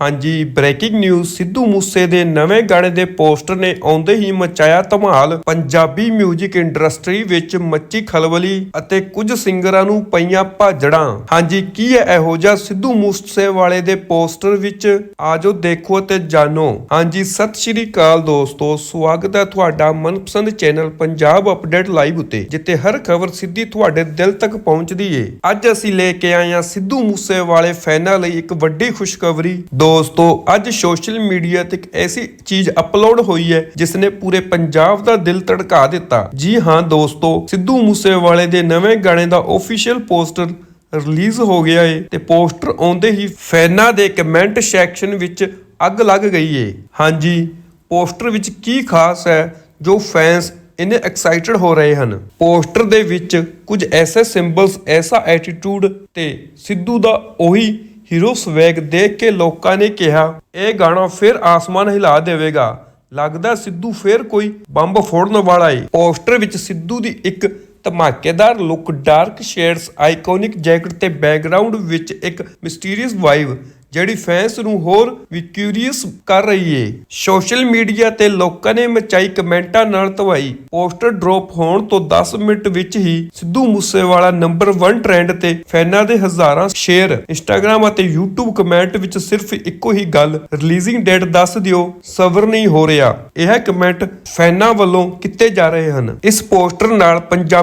ਹਾਂਜੀ breaking news Sidhu Moose ਦੇ ਨਵੇਂ ਗਾਣੇ ਦੇ ਪੋਸਟਰ ਨੇ ਆਉਂਦੇ ਹੀ ਮਚਾਇਆ ਧਮਾਲ। ਪੰਜਾਬੀ 뮤직 ਇੰਡਸਟਰੀ ਵਿੱਚ ਮੱਚੀ ਖਲਬਲੀ ਅਤੇ ਕੁਝ ਸਿੰਗਰਾਂ ਨੂੰ ਪਈਆਂ ਭਾਜੜਾਂ। ਹਾਂਜੀ, ਕੀ ਹੈ ਇਹੋ ਜਿਹਾ ਸਿੱਧੂ ਮੂਸੇ ਵਾਲੇ ਦੇ ਪੋਸਟਰ ਵਿੱਚ? ਆਜੋ ਦੇਖੋ ਤੇ ਜਾਣੋ। ਹਾਂਜੀ, ਸਤਿ ਸ਼੍ਰੀ ਅਕਾਲ ਦੋਸਤੋ, ਸਵਾਗਤ ਹੈ ਤੁਹਾਡਾ ਮਨਪਸੰਦ ਚੈਨਲ ਪੰਜਾਬ ਅਪਡੇਟ ਲਾਈਵ ਉਤੇ, ਜਿੱਥੇ ਹਰ ਖਬਰ ਸਿੱਧੀ ਤੁਹਾਡੇ ਦਿਲ ਤੱਕ ਪਹੁੰਚਦੀ ਏ। ਅੱਜ ਅਸੀਂ ਲੈ ਕੇ ਆਏ ਹਾਂ ਸਿੱਧੂ ਮੂਸੇ ਵਾਲੇ ਫੈਨਾਂ ਲਈ ਇੱਕ ਵੱਡੀ ਖੁਸ਼ਖਬਰੀ। ਦੋਸਤੋ, ਅੱਜ ਸੋਸ਼ਲ ਮੀਡੀਆ ਤੇ ਇੱਕ ਐਸੀ ਚੀਜ਼ ਅਪਲੋਡ ਹੋਈ ਹੈ ਜਿਸ ਨੇ ਪੂਰੇ ਪੰਜਾਬ ਦਾ ਦਿਲ ਧੜਕਾ ਦਿੱਤਾ। ਜੀ ਹਾਂ ਦੋਸਤੋ, ਸਿੱਧੂ ਮੂਸੇਵਾਲੇ ਦੇ ਨਵੇਂ ਗਾਣੇ ਦਾ ਆਫੀਸ਼ੀਅਲ ਪੋਸਟਰ ਰਿਲੀਜ਼ ਹੋ ਗਿਆ ਏ ਤੇ ਪੋਸਟਰ ਆਉਂਦੇ ਹੀ ਫੈਨਾਂ ਦੇ ਕਮੈਂਟ ਸੈਕਸ਼ਨ ਵਿੱਚ ਅੱਗ ਲੱਗ ਗਈ ਏ। ਹਾਂਜੀ, ਪੋਸਟਰ ਵਿੱਚ ਕੀ ਖਾਸ ਹੈ ਜੋ ਫੈਨਸ ਇੰਨੇ ਐਕਸਾਈਟਡ ਹੋ ਰਹੇ ਹਨ? ਪੋਸਟਰ ਦੇ ਵਿੱਚ ਕੁਝ ਐਸੇ ਸਿੰਬਲਸ ਐਸਾ ਐਟੀਟਿਊਡ ਤੇ ਸਿੱਧੂ ਦਾ ਉਹੀ ਹੀਰੋ ਸਵੈਗ ਦੇਖ ਕੇ ਲੋਕਾਂ ਨੇ ਕਿਹਾ, ਇਹ ਗਾਣਾ ਫਿਰ ਆਸਮਾਨ ਹਿਲਾ ਦੇਵੇਗਾ। ਲੱਗਦਾ ਸਿੱਧੂ ਫਿਰ ਕੋਈ ਬੰਬ ਫੋੜਨ ਵਾਲਾ ਏ। ਪੋਸਟਰ ਵਿੱਚ ਸਿੱਧੂ ਦੀ ਇੱਕ ਧਮਾਕੇਦਾਰ look dark shades iconic jacket ਤੇ ਬੈਕਗ੍ਰਾਉਂਡ ਵਿੱਚ ਇੱਕ ਮਿਸਟੀਰੀਅਸ ਵਾਈਬ ਜਿਹੜੀ ਫੈਨਸ ਨੂੰ ਹੋਰ ਵੀ ਕਿਊਰੀਅਸ ਕਰ ਰਹੀ ਏ। ਸੋਸ਼ਲ ਮੀਡੀਆ ਤੇ ਲੋਕਾਂ ਨੇ ਮਚਾਈ ਕਮੈਂਟਾਂ ਨਾਲ ਧਵਾਈ। ਪੋਸਟਰ ਡ੍ਰੌਪ ਹੋਣ ਤੋਂ 10 ਮਿੰਟ ਵਿੱਚ ਹੀ ਸਿੱਧੂ ਮੂਸੇਵਾਲਾ ਨੰਬਰ 1 ਟ੍ਰੈਂਡ ਤੇ ਫੈਨਾਂ ਦੇ ਹਜ਼ਾਰਾਂ ਸ਼ੇਅਰ ਇੰਸਟਾਗ੍ਰam ਅਤੇ YouTube ਕਮੈਂਟ ਵਿੱਚ ਸਿਰਫ ਇੱਕੋ ਹੀ ਗੱਲ ਰਿਲੀਜ਼ਿੰਗ ਡੇਟ ਦੱਸ ਦਿਓ, ਸਬਰ ਨਹੀਂ ਹੋ ਰਿਹਾ। ਇਹ ਕਮੈਂਟ ਫੈਨਾਂ ਵੱਲੋਂ ਕੀਤੇ ਜਾ ਰਹੇ ਹਨ। ਇਸ ਪੋਸਟਰ ਨਾਲ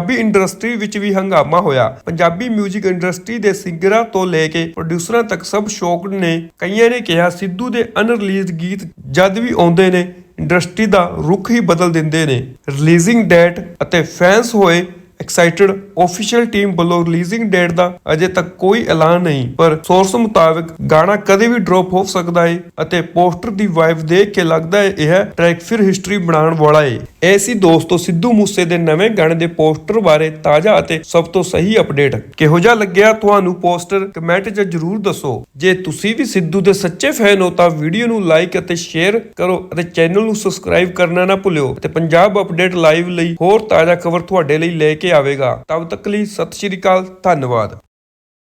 ਪੰਜਾਬੀ ਇੰਡਸਟਰੀ ਵਿੱਚ ਵੀ ਹੰਗਾਮਾ ਹੋਇਆ। ਪੰਜਾਬੀ 뮤직 ਇੰਡਸਟਰੀ ਦੇ ਸਿੰਗਰਾਂ ਤੋਂ ਲੈ ਕੇ ਪ੍ਰੋਡਿਊਸਰਾਂ ਤੱਕ ਸਭ ਸ਼ੌਕਡ ਨੇ, ਕਈਆਂ ਨੇ ਕਿਹਾ, ਸਿੱਧੂ ਦੇ ਅਨਰਿਲੀਜ਼ਡ ਗੀਤ ਜਦ ਵੀ ਆਉਂਦੇ ਨੇ ਇੰਡਸਟਰੀ ਦਾ ਰੁਖ ਹੀ ਬਦਲ ਦਿੰਦੇ ਨੇ। ਰਿਲੀਜ਼ਿੰਗ ਡੇਟ ਅਤੇ ਫੈਨਸ ਹੋਏ ਐਕਸਾਈਟਡ ਆਫੀਸ਼ੀਅਲ ਟੀਮ ਵੱਲੋਂ ਰਿਲੀਜ਼ਿੰਗ ਡੇਟ ਦਾ ਅਜੇ ਤੱਕ ਕੋਈ ਐਲਾਨ ਨਹੀਂ, ਪਰ ਸੋਰਸ ਮੁਤਾਬਕ ਗਾਣਾ ਕਦੇ ਵੀ ਡ੍ਰੌਪ ਹੋ ਸਕਦਾ ਹੈ ਅਤੇ ਪੋਸਟਰ ਦੀ ਵਾਈਬ ਦੇਖ ਕੇ ਲੱਗਦਾ ਹੈ ਇਹ ਟਰੈਕ ਫਿਰ ਹਿਸਟਰੀ ਬਣਾਉਣ ਵਾਲਾ ਹੈ ਇਹ ਸੀ ਦੋਸਤੋ ਸਿੱਧੂ ਮੂਸੇ ਦੇ ਨਵੇਂ ਗਾਣੇ ਦੇ ਪੋਸਟਰ ਬਾਰੇ ਤਾਜ਼ਾ ਅਤੇ ਸਭ ਤੋਂ ਸਹੀ ਅਪਡੇਟ। ਕਿਹੋ ਜਿਹਾ ਲੱਗਿਆ ਤੁਹਾਨੂੰ ਪੋਸਟਰ? ਕਮੈਂਟ 'ਚ ਜਰੂਰ ਦੱਸੋ। ਜੇ ਤੁਸੀਂ ਵੀ ਸਿੱਧੂ ਦੇ ਸੱਚੇ ਫੈਨ ਹੋ ਤਾਂ ਵੀਡੀਓ ਨੂੰ ਲਾਈਕ ਅਤੇ ਸ਼ੇਅਰ ਕਰੋ ਅਤੇ ਚੈਨਲ ਨੂੰ ਸਬਸਕ੍ਰਾਈਬ ਕਰਨਾ ਨਾ ਭੁੱਲਿਓ ਤੇ ਪੰਜਾਬ ਅਪਡੇਟ ਲਾਈਵ ਲਈ ਹੋਰ ਤਾਜ਼ਾ ਖਬਰ ਤੁਹਾਡੇ ਲਈ ਲੈ ਕੇ ਆਵੇਗਾ। ਤਦ ਤੱਕ ਲਈ ਸਤਿ ਸ਼੍ਰੀ ਅਕਾਲ, ਧੰਨਵਾਦ।